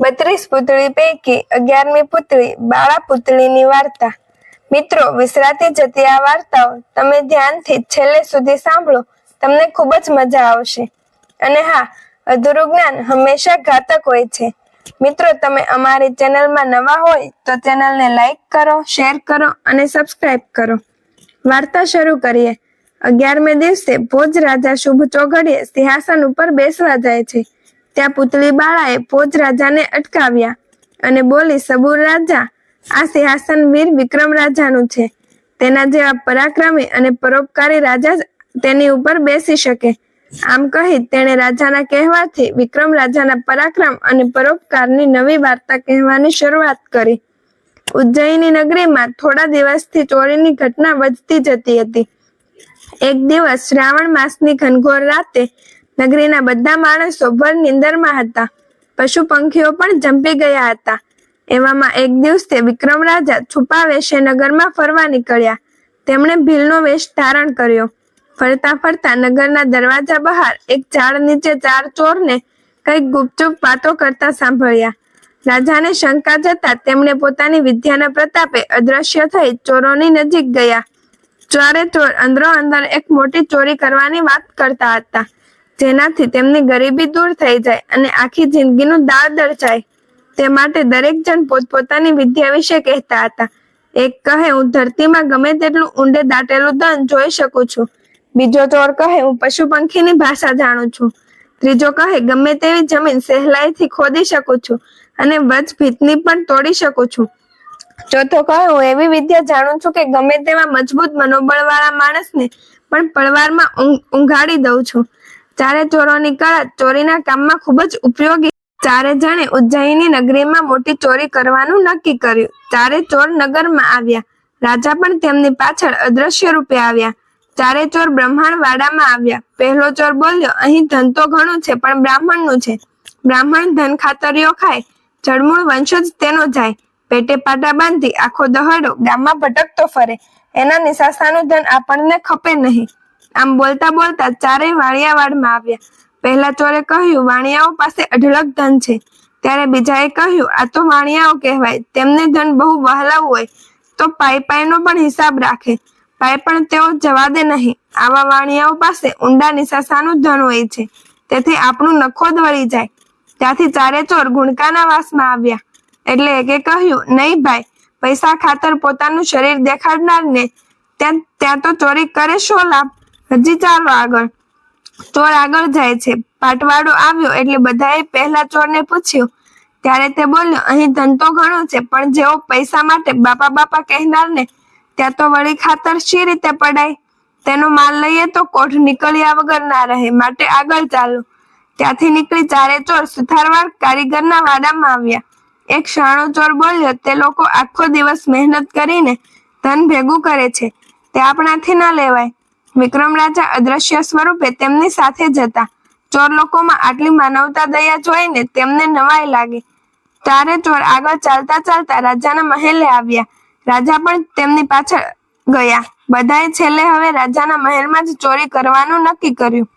બત્રીસ પુતળી પૈકી અગિયારમી પુતળી બાળા પુતળીની વાર્તા. મિત્રો, વિસરાતી જતી આ વાર્તાઓ તમે ધ્યાનથી છેલ્લે સુધી સાંભળો, તમને ખૂબ જ મજા આવશે. અને હા, અધૂરું જ્ઞાન હંમેશા ઘાતક હોય છે. મિત્રો, તમે અમારી ચેનલમાં નવા હોય તો ચેનલને લાઈક કરો, શેર કરો અને સબસ્ક્રાઇબ કરો. વાર્તા શરૂ કરીએ. અગિયારમે દિવસે ભોજ રાજા શુભ ચોઘડીએ સિંહાસન ઉપર બેસવા જાય છે. ત્યાં પુતળી બાળાએ પોત રાજાને અટકાવ્યા અને બોલી, સબુર રાજા, આ સિંહાસન વીર વિક્રમ રાજાનું છે. તેના જેવા પરાક્રમી અને પરોપકારી રાજા તેની ઉપર બેસી શકે. આમ કહી તેણે રાજાના કહેવાથી વિક્રમ રાજાના પરાક્રમ અને પરોપકારની નવી વાર્તા કહેવાની શરૂઆત કરી. ઉજ્જૈની નગરીમાં થોડા દિવસથી ચોરીની ઘટના વધતી જતી હતી. એક દિવસ શ્રાવણ માસની ઘનઘોર રાતે નગરીના બધા માણસો ભર નિંદરમાં હતા. પશુ પંખીઓ પણ જંપી ગયા હતા. એવામાં એક દિવસે વિક્રમ રાજા છુપા વેશે નગરમાં ફરવા નીકળ્યા. તેમણે ભીલનો વેશ ધારણ કર્યો. ફરતા ફરતા નગરના દરવાજા બહાર એક ઝાડ નીચે ચાર ચોરને કંઈક ગુપચુપ વાતો કરતા સાંભળ્યા. રાજાને શંકા જતા તેમણે પોતાની વિદ્યાના પ્રતાપે અદ્રશ્ય થઈ ચોરોની નજીક ગયા. ચારે ચોર અંદરો અંદર એક મોટી ચોરી કરવાની વાત કરતા હતા. જેનાથી તેમની ગરીબી દૂર થઈ જાય અને આખી જિંદગીનું દાળ દર્શાય તે માટે દરેક જણ પોતપોતાની વિદ્યા વિશે કહેતા હતા. એક કહે, હું ધરતીમાં ગમે તેટલું ઊંડે દાટેલું ધન જોઈ શકું છું. બીજો ચોર કહે, હું પશુ પંખીની ભાષા જાણું છું. ત્રીજો કહે, ગમે તેવી જમીન સહેલાઈથી ખોદી શકું છું અને વજ ભીતની પણ તોડી શકું છું. ચોથો કહે, હું એવી વિદ્યા જાણું છું કે ગમે તેવા મજબૂત મનોબળ વાળા માણસને પણ પળવારમાં ઊંઘ- ઊંઘાડી દઉં છું. ચારે ચોરોની કળા ચોરીના કામમાં ખૂબ જ ઉપયોગી. ચારે જણે ઉજ્જૈની નગરીમાં મોટી ચોરી કરવાનું નક્કી કર્યું. ચારે ચોર નગરમાં આવ્યા. રાજા પણ તેમની પાછળ અદ્રશ્ય રૂપે આવ્યા. ચારે ચોર બ્રહ્માંડ વાડામાં આવ્યા. પહેલો ચોર બોલ્યો, અહીં ધન તો ઘણું છે, પણ બ્રાહ્મણનું છે. બ્રાહ્મણ ધન ખાતરીઓ ખાય. જળમૂળ વંશ જ તેનો જાય. પેટે પાટા બાંધી આખો દહાડો ગામમાં ભટકતો ફરે. એના નિશાસાનું ધન આપણને ખપે નહીં. આમ બોલતા બોલતા ચારેય વાણિયાવાડમાં આવ્યા. પહેલા ચોરે કહ્યું, વાણિયાઓ પાસે અઢળક ધન છે. ત્યારે બીજાએ કહ્યું, આ તો વાણિયાઓ કહેવાય. તેમને ધન બહુ વહલાવું હોય, તો પાઈ પાઈનો પણ હિસાબ રાખે. પાઈ પણ તેઓ જવા દે નહીં. આવા વાણિયાઓ પાસે ઊંડા નિશાસાનું ધન હોય છે. તેથી આપણું નખો જ વળી જાય. ત્યાંથી ચારે ચોર ગુણકાના વાસમાં આવ્યા. એટલે એકે કહ્યું, નહીં ભાઈ, પૈસા ખાતર પોતાનું શરીર દેખાડનારને ત્યાં ત્યાં તો ચોરી કરે શો લાભ? હજી ચાલો આગળ. ચોર આગળ જાય છે. પાટવાડો આવ્યો એટલે બધાએ પહેલા ચોરને પૂછ્યું. ત્યારે તે બોલ્યો, અહીં તો ઘણું છે, પણ જેઓ પૈસા માટે બાપા બાપા કહેનારને, ત્યાં તો વળી ખાતર શી રીતે પડાય? તેનો માલ લઈએ તો કોઠ નીકળ્યા વગર ના રહે. માટે આગળ ચાલો. ત્યાંથી નીકળી ચારે ચોર સુથારવાડ કારીગરના વાડામાં આવ્યા. એક શાણો ચોર બોલ્યો, તે લોકો આખો દિવસ મહેનત કરીને ધન ભેગું કરે છે. તે આપણાથી ના લેવાય. વિક્રમ રાજા અદ્રશ્ય સ્વરૂપે તેમની સાથે જતા ચોર લોકોમાં આટલી માનવતા દયા જોઈને તેમને નવાઈ લાગી. તારે ચોર આગળ ચાલતા ચાલતા રાજાના મહેલે આવ્યા. રાજા પણ તેમની પાછળ ગયા. બધાએ છેલ્લે હવે રાજાના મહેલમાં જ ચોરી કરવાનું નક્કી કર્યું.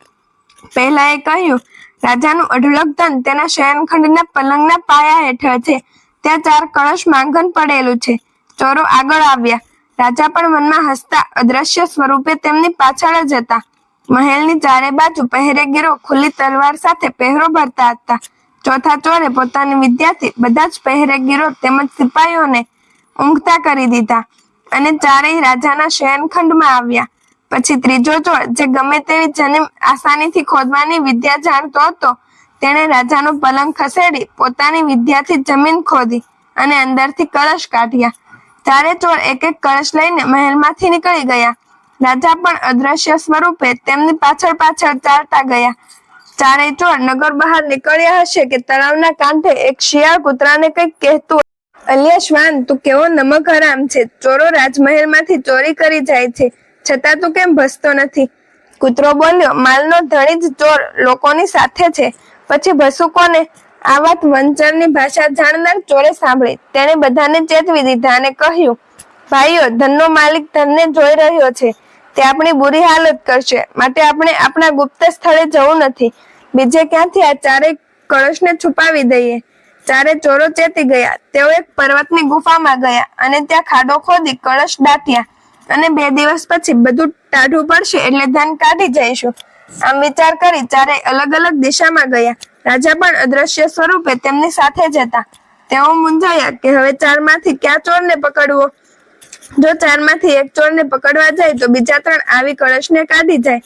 પહેલા એ કહ્યું, રાજાનું અઢળક ધન તેના શયનખંડના પલંગના પાયા હેઠળ છે. ત્યાં ચાર કળશ માંગન પડેલું છે. ચોરો આગળ આવ્યા. રાજા પણ મનમાં હસતા, અદ્રશ્ય સ્વરૂપે તેમની પાછળ જ હતા. મહેલની ચારે બાજુ પહેરેગીરો ખુલ્લી તલવાર સાથે પહેરો ભરતા હતા. ચોથા ચોરે પોતાની વિદ્યાથી બધા જ પહેરેગીરો તેમજ સિપાહીઓને ઊંઘતા કરી દીધા અને ચારેય રાજાના શયનખંડમાં આવ્યા. પછી ત્રીજો ચોર, જે ગમે તેવી જનીમ આસાનીથી ખોદવાની વિદ્યા જાણતો હતો, તેણે રાજાનો પલંગ ખસેડી પોતાની વિદ્યાથી જમીન ખોદી અને અંદરથી કળશ કાઢ્યા. ચારે ચોર એક એક કળશ લઈને મહેલમાંથી નીકળી ગયા. રાજા પણ અદ્રશ્ય સ્વરૂપે તેમની પાછળ પાછળ ચાલતા ગયા. ચારે ચોર નગર બહાર નીકળ્યા હશે કે તળાવના કાંઠે એક શિયાળ કૂતરાને કંઈક કહેતું અલ્યા શ્વાન, તું કેવો નમક હરામ છે? ચોરો રાજમહેલમાંથી ચોરી કરી જાય છે. છતાં તું કેમ ભસતો નથી? કૂતરો બોલ્યો, માલનો ધણી જ ચોર લોકોની સાથે છે. પછી ભસું કોને? આ વાત વંચરની ભાષા જાણનાર ચોરે સાંભળી. તેણે બધાને ચેતવી દીધા અને કહ્યું, ભાઈઓ, ધનનો માલિક ધનને જોઈ રહ્યો છે. તે આપણી બુરી હાલત કરશે. માટે આપણે આપણા ગુપ્ત સ્થળે જવું નથી. બીજે ક્યાંથી આ ચારે કળશને છુપાવી દઈએ? ચારે ચોરો ચેતી ગયા. તેઓ એક પર્વતની ગુફામાં ગયા અને ત્યાં ખાડો ખોદી કળશ દાટ્યા. અને બે દિવસ પછી બધું ટાઢું પડશે એટલે ધન કાઢી જઈશું. આમ વિચાર કરી ચારે અલગ અલગ દિશામાં ગયા. રાજા પણ અદ્રશ્ય સ્વરૂપે તેમની સાથે જ હતા. તેઓ મૂંઝાયા કે હવે ચારમાંથી ક્યાં ચોરને પકડવો? જો ચારમાંથી એક ચોરને પકડવા જાય તો બીજા ત્રણ આવી કળશને કાઢી જાય.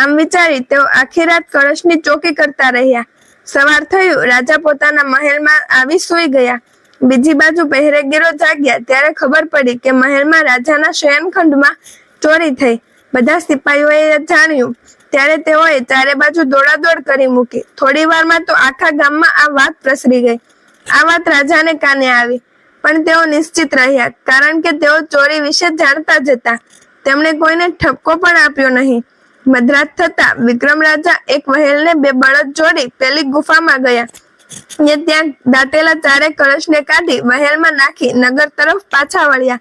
આમ વિચારી તેઓ આખી રાત કળશની ચોકી કરતા રહ્યા. સવાર થયું, રાજા પોતાના મહેલમાં આવી સૂઈ ગયા. બીજી બાજુ પહેરેગીરો જાગ્યા, ત્યારે ખબર પડી કે મહેલમાં રાજાના શયનખંડમાં ચોરી થઈ. બધા સિપાહીઓએ જાણ્યું ત્યારે તેઓએ ચારે બાજુ દોડાદોડ કરી મૂકી. થોડી વારમાં તો આખા ગામમાં આ વાત પ્રસરી ગઈ. આ વાત રાજાને કાને આવી? પણ તેઓ નિશ્ચિત રહ્યા, કારણ કે તેઓ ચોરી વિશે જાણતા જ હતા. તેમણે કોઈને ઠપકો પણ આપ્યો નહીં. મધરાત થતા વિક્રમ રાજા એક વહેલને બે બળદ જોડી પેલી ગુફામાં ગયા. ને ત્યાં દાટેલા ચારે કળશને કાઢી વહેલમાં નાખી નગર તરફ પાછા વળ્યા.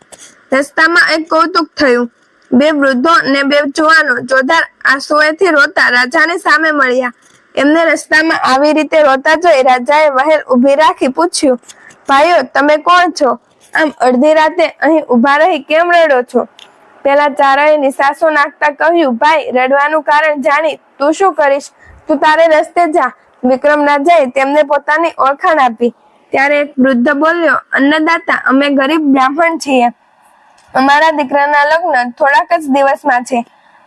રસ્તામાં એક કૌતુક થયું. બે વૃદ્ધો ને બે જુવાનો જોધાર આંસુએથી રોતા રાજાને સામે મળ્યા. એમને રસ્તામાં આવી રીતે રોતા જોઈ રાજાએ વહેલ ઊભી રાખી પૂછ્યું, ભાઈઓ, તમે કોણ છો? આમ અડધી રાતે અહીં ઊભા રહી કેમ રડો છો? પેલા ચારાએ નિસાસો નાખતા કહ્યું, ભાઈ, રડવાનું કારણ જાણી તું શું કરીશ? તું તારે રસ્તે જા. વિક્રમ રાજાએ તેમને પોતાની ઓળખાણ આપી. ત્યારે એક વૃદ્ધ બોલ્યો, અન્નદાતા, અમે ગરીબ બ્રાહ્મણ છીએ. અમારા દીકરાના લગ્ન થોડાક જ દિવસમાં છે.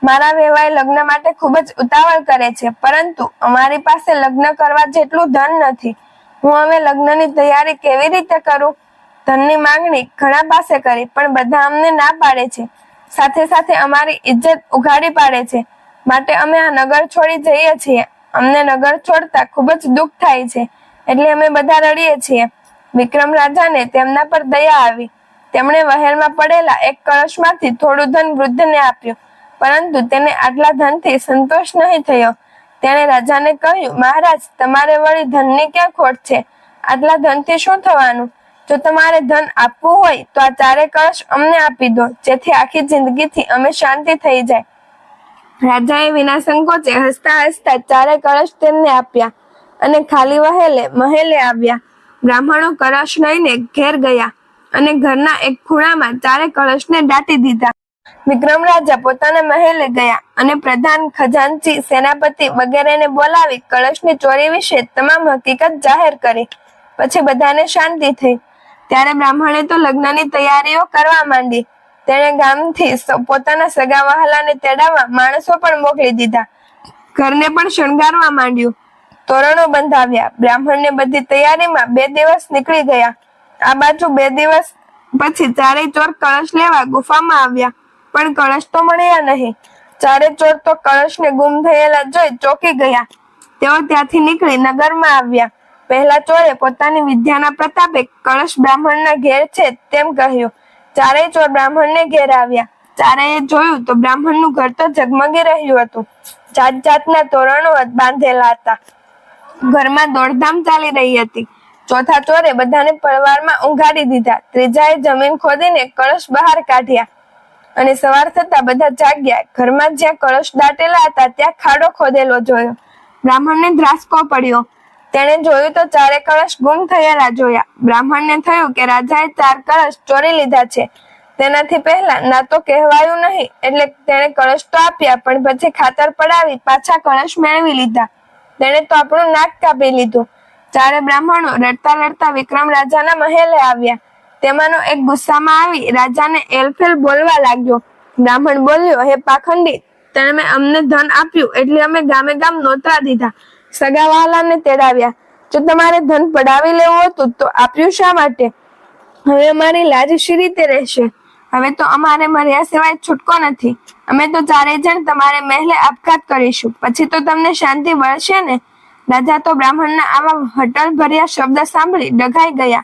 મારા વેવાય લગ્ન માટે ખૂબ જ ઉતાવળ કરે છે, પરંતુ અમારી પાસે લગ્ન કરવા જેટલું ધન નથી. હું હવે લગ્નની તૈયારી કેવી રીતે કરું? ધનની માંગણી ઘણા પાસે કરી, પણ બધા અમને ના પાડે છે. સાથે સાથે અમારી ઇજ્જત ઉઘાડી પાડે છે. માટે અમે આ નગર છોડી જઈએ છીએ. અમને નગર છોડતા ખૂબ જ દુઃખ થાય છે. એટલે અમે બધા રડીએ છીએ. વિક્રમ રાજાને તેમના પર દયા આવી. તેમણે વહેરમાં પડેલા એક કળશમાંથી થોડું ધન વૃદ્ધને આપ્યું, પરંતુ તેને આટલા ધનથી સંતોષ નહીં થયો. તેણે રાજાને કહ્યું, મહારાજ, તમારે વળી ધનની ક્યાં ખોટ છે? આટલા ધનથી શું થવાનું? જો તમારે ધન આપવું હોય, તો આ ચારે કળશ અમને આપી દો, જેથી આખી જિંદગીથી અમે શાંતિ થઈ જાય. રાજાએ વિના સંકોચે હસતા હસતા ચારે કળશ તેમને આપ્યા અને ખાલી વહેલે મહેલે આવ્યા. બ્રાહ્મણો કળશ લઈને ઘેર ગયા. અને ઘરના એક ખૂણામાં ચારે કળશને દાટી દીધા. વિક્રમ રાજા પોતાના મહેલે ગયા અને પ્રધાન ખજાનચી સેનાપતિ વગેરેને બોલાવી કળશની ચોરી વિશે તમામ હકીકત જાહેર કરી. પછી બધાને શાંતિ થઈ. ત્યારે બ્રાહ્મણે તો લગ્નની તૈયારીઓ કરવા માંડી. તેણે ગામથી પોતાના સગા વહાલાને તેડાવવા માણસો પણ મોકલી દીધા. ઘરને પણ શણગારવા માંડ્યું. તોરણો બંધાવ્યા. બ્રાહ્મણને બધી તૈયારીમાં બે દિવસ નીકળી ગયા. આ બાજુ બે દિવસ પછી ચારેય ચોર કળશ લેવા ગુફામાં આવ્યા, પણ કળશ તો મળ્યા નહીં. ચારે ચોર તો કળશને ગુમ થયેલા જોઈ ચોકી ગયા. તેઓ ત્યાંથી નીકળી નગરમાં આવ્યા. પહેલા ચોરે પોતાની વિદ્યાના પ્રતાપે કળશ બ્રાહ્મણના ઘેર છે તેમ કહ્યું. ચારે ચોર બ્રાહ્મણને ઘેર આવ્યા. ચારેય જોયું તો બ્રાહ્મણનું ઘર તો ઝગમગી રહ્યું હતું. જાત જાતના તોરણો બાંધેલા હતા. ઘરમાં દોડધામ ચાલી રહી હતી. ચોથા ચોરે બધાને પરવારમાં ઊંઘાડી દીધા. ત્રીજાએ જમીન ખોદીને કળશ બહાર કાઢ્યા અને સવાર થતા બધા જાગ્યા. ઘરમાં જ્યાં કળશ દાટેલા હતા, ત્યાં ખાડો ખોદેલો જોયો. બ્રાહ્મણને ધ્રાસકો પડ્યો. તેણે જોયું તો ચારે કળશ ગુમ થયેલા જોયા. બ્રાહ્મણને થયું કે રાજાએ ચાર કળશ ચોરી લીધા છે. તેનાથી પહેલા ના તો કહેવાયું નહીં, એટલે તેણે કળશ તો આપ્યા, પણ પછી ખાતર પડાવી પાછા કળશ મેળવી લીધા. તેણે તો આપણું નાક કાપી લીધું. ચારે બ્રાહ્મણો રડતા રડતા વિક્રમ રાજાના મહેલે આવ્યા. તેમાંનો એક ગુસ્સામાં આવી રાજાને એલફેલ બોલવા લાગ્યો. બ્રાહ્મણ બોલ્યો, હે પાખંડી તમે અમને ધન આપ્યું એટલે અમે ગામે ગામ નોતરા દીધા. સગા વહાલાને તેડાવ્યા. જો તમારે ધન પડાવી લેવું હતું તો આપ્યું શા માટે? હવે અમારી લાજ શી રીતે રહેશે? હવે તો અમારે મર્યા સિવાય છૂટકો નથી. અમે તો ચારેય જણ તમારે મહેલે આપઘાત કરીશું. પછી તો તમને શાંતિ મળશે ને? રાજા તો બ્રાહ્મણના આવા હટલ ભર્યા શબ્દ સાંભળી ડઘાઈ ગયા.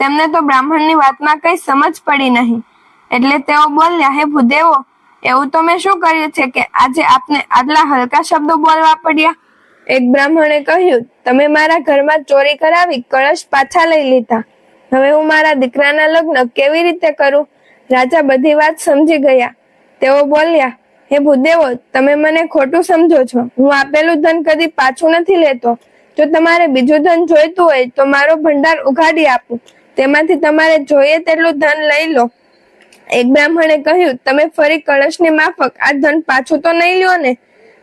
તેમને તો બ્રાહ્મણની વાતમાં કઈ સમજ પડી નહીં. એટલે તેઓ બોલ્યા, હે ભૂદેવો, એવું તો મેં શું કર્યું છે કે આજે આપને આટલા હલકા શબ્દો બોલવા પડ્યા? એક બ્રાહ્મણે કહ્યું, તમે મારા ઘરમાં ચોરી કરાવી કળશ પાછા લઈ લીધા. હવે હું મારા દીકરાના લગ્ન કેવી રીતે કરું? રાજા બધી વાત સમજી ગયા. તેઓ બોલ્યા હે ભૂદેવો, તમે મને ખોટું સમજો છો. હું આપેલું ધન કદી પાછું નથી લેતો. જો તમારે બીજું ધન જોઈતું હોય, તો મારો ભંડાર ઉઘાડી આપું. તેમાંથી તમારે જોઈએ તેટલું ધન લઈ લો. એક બ્રાહ્મણે કહ્યું, તમે ફરી કળશની માફક આ ધન પાછું તો નહીં લ્યો ને?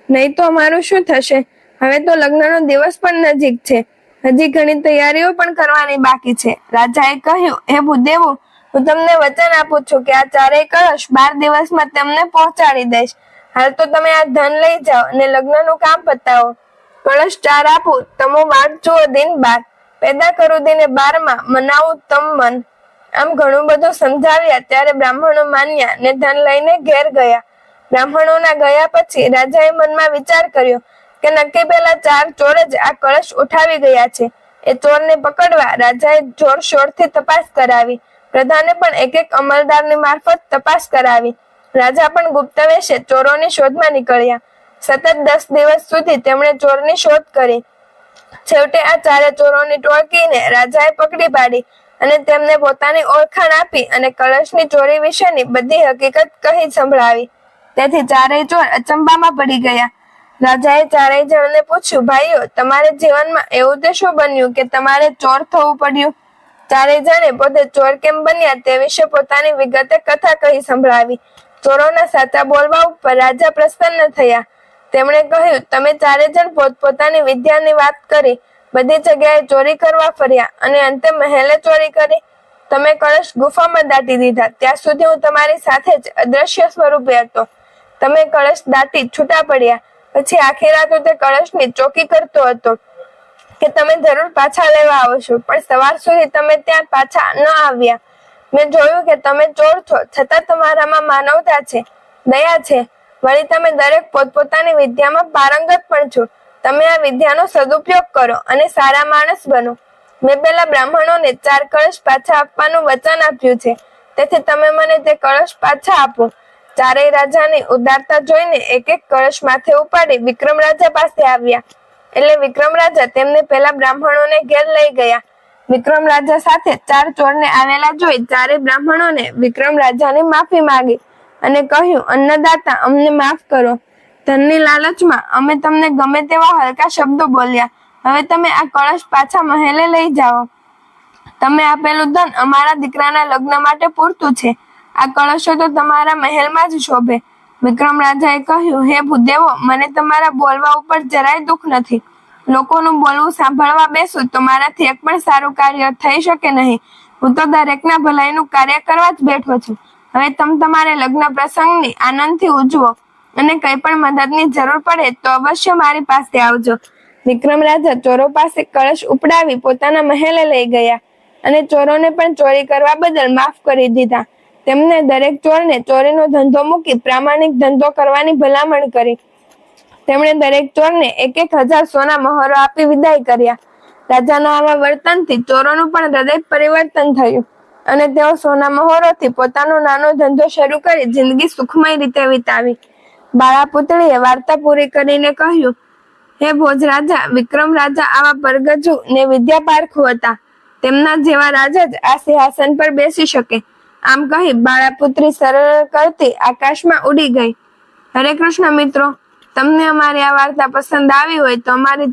નહીં તો અમારું શું થશે? હવે તો લગ્નનો દિવસ પણ નજીક છે. હજી ઘણી તૈયારીઓ પણ કરવાની બાકી છે. રાજાએ કહ્યું, હે ભૂદેવો હું તમને વચન આપું છું કે આ ચારેય કળશ બાર દિવસમાં તેમને પહોંચાડી દઈશ. હાલ તો તમે આ ધન લઈ જાઓ અને લગ્નનું કામ પતાવો. કળશ ચાર આપું, તમો વાટ જુઓ દિન બાર. પેદા કરું દિને બારમાં, મનાવું તમ મન. આમ ઘણું બધું સમજાવ્યા ત્યારે બ્રાહ્મણો માન્યા ને ધન લઈને ઘેર ગયા. બ્રાહ્મણોના ગયા પછી રાજાએ મનમાં વિચાર કર્યો કે નક્કી પેલા ચાર ચોર જ આ કળશ ઉઠાવી ગયા છે. એ ચોરને પકડવા રાજાએ જોરશોરથી તપાસ કરાવી. પ્રધાને પણ એક એક અમલદારની મારફત તપાસ કરાવી. રાજા પણ ગુપ્ત વેશે ચોરોની શોધમાં નીકળ્યા. સતત દસ દિવસ સુધી તેમણે ચોરની શોધ કરી. છેવટે આ ચારે ચોરોની ટોળકીને રાજાએ પકડી પાડી અને તેમને પોતાની ઓળખાણ આપી અને કળશની ચોરી વિશેની બધી હકીકત કહી સંભળાવી. તેથી ચારેય ચોર અચંબામાં પડી ગયા. રાજાએ ચારેય જણને પૂછ્યું, ભાઈઓ, તમારે જીવનમાં એવું તે શું બન્યું કે તમારે ચોર થવું પડ્યું? ચારેય જણે પોતે ચોર કેમ બન્યા તે વિશે પોતાની વિગતે કથા કહી સંભળાવી. ચોરોના સાચા બોલવા ઉપર રાજા પ્રસન્ન થયા. તેમણે કહ્યું, તમે ચારે જણ પોતપોતાની વિદ્યાની વાત કરી. બધી જગ્યાએ ચોરી કરવા ફર્યા અને અંતે મહેલે ચોરી કરી. તમે કળશ ગુફામાં દાટી દીધા. ત્યાં સુધી હું તમારી સાથે જ અદ્રશ્ય સ્વરૂપે હતો. તમે કળશ દાટી છૂટા પડ્યા. પછી આખી રાત તે કળશની ચોકી કરતો હતો. કે તમે જરૂર પાછા લેવા આવશો પણ સવાર સુધી તમે ત્યાં પાછા ન આવ્યા. મેં જોયું કે તમે ચોર છો. છતાં તમારામાં માનવતા છે, દયા છે. વળી તમે દરેક પોતપોતાની વિદ્યામાં પારંગત પણ છો. તમે આ વિદ્યાનો સદુપયોગ કરો અને સારા માણસ બનો. મેં પેલા બ્રાહ્મણોને ચાર કળશ પાછા આપવાનું વચન આપ્યું છે. તેથી તમે મને તે કળશ પાછા આપો. ચારેય રાજાની ઉદારતા જોઈને એક એક કળશ માથે ઉપાડી વિક્રમ રાજા પાસે આવ્યા. એટલે વિક્રમ રાજા તેમને પેલા બ્રાહ્મણોને ઘેર લઈ ગયા. વિક્રમ રાજા સાથે ચાર ચોરને આવેલા જોઈ ચારે બ્રાહ્મણોને વિક્રમ રાજાની માફી માંગી અને કહ્યું, અન્નદાતા, અમને માફ કરો. ધનની લાલચમાં અમે તમને ગમે તેવા હલકા શબ્દો બોલ્યા. હવે તમે આ કળશ પાછા મહેલે લઈ જાઓ. તમે આપેલું ધન અમારા દીકરાના લગ્ન માટે પૂરતું છે. આ કળશો તો તમારા મહેલમાં જ શોભે. વિક્રમ રાજાએ કહ્યું, હે ભૂદેવો, મને તમારા બોલવા ઉપર જરાય દુઃખ નથી. લોકોનું બોલવું સાંભળવા બેસું તો મારાથી એક પણ સારું કાર્ય થઈ શકે નહીં. હું તો દરેકના ભલાઈનું કાર્ય કરવા જ બેઠો છું. હવે તમ તમારે લગ્ન પ્રસંગની આનંદથી ઉજવો અને કંઈ પણ મદદની જરૂર પડે તો અવશ્ય મારી પાસે આવજો. વિક્રમ રાજા ચોરો પાસે કળશ ઉપડાવી પોતાના મહેલે લઈ ગયા અને ચોરોને પણ ચોરી કરવા બદલ માફ કરી દીધા. તેમને દરેક ચોરને ચોરીનો ધંધો મૂકી પ્રામાણિક ધંધો કરવાની ભલામણ કરી. તેમણે દરેક ચોરને એક એક હજાર સોના મહોરો આપી વિદાય કર્યા. રાજાના આવા વર્તનથી ચોરોનું પણ હૃદય પરિવર્તન થયું અને તેઓ સોના મહોરોથી પોતાનો નાનો ધંધો શરૂ કરી જિંદગી સુખમય રીતે વિતાવી. બાળા પુતળીએ વાર્તા પૂરી કરીને કહ્યું, હે ભોજ રાજા, વિક્રમ રાજા આવા પરગજુ ને વિદ્યા પારખુ હતા. તેમના જેવા રાજા જ આ સિંહાસન પર બેસી શકે. આમ કહી બાળાપુત્રી સરળ કરતી આકાશમાં ઉડી ગઈ. હરે કૃષ્ણ મિત્રો, તમને અમારી આ વાર્તા પસંદ આવી હોય તો અમારી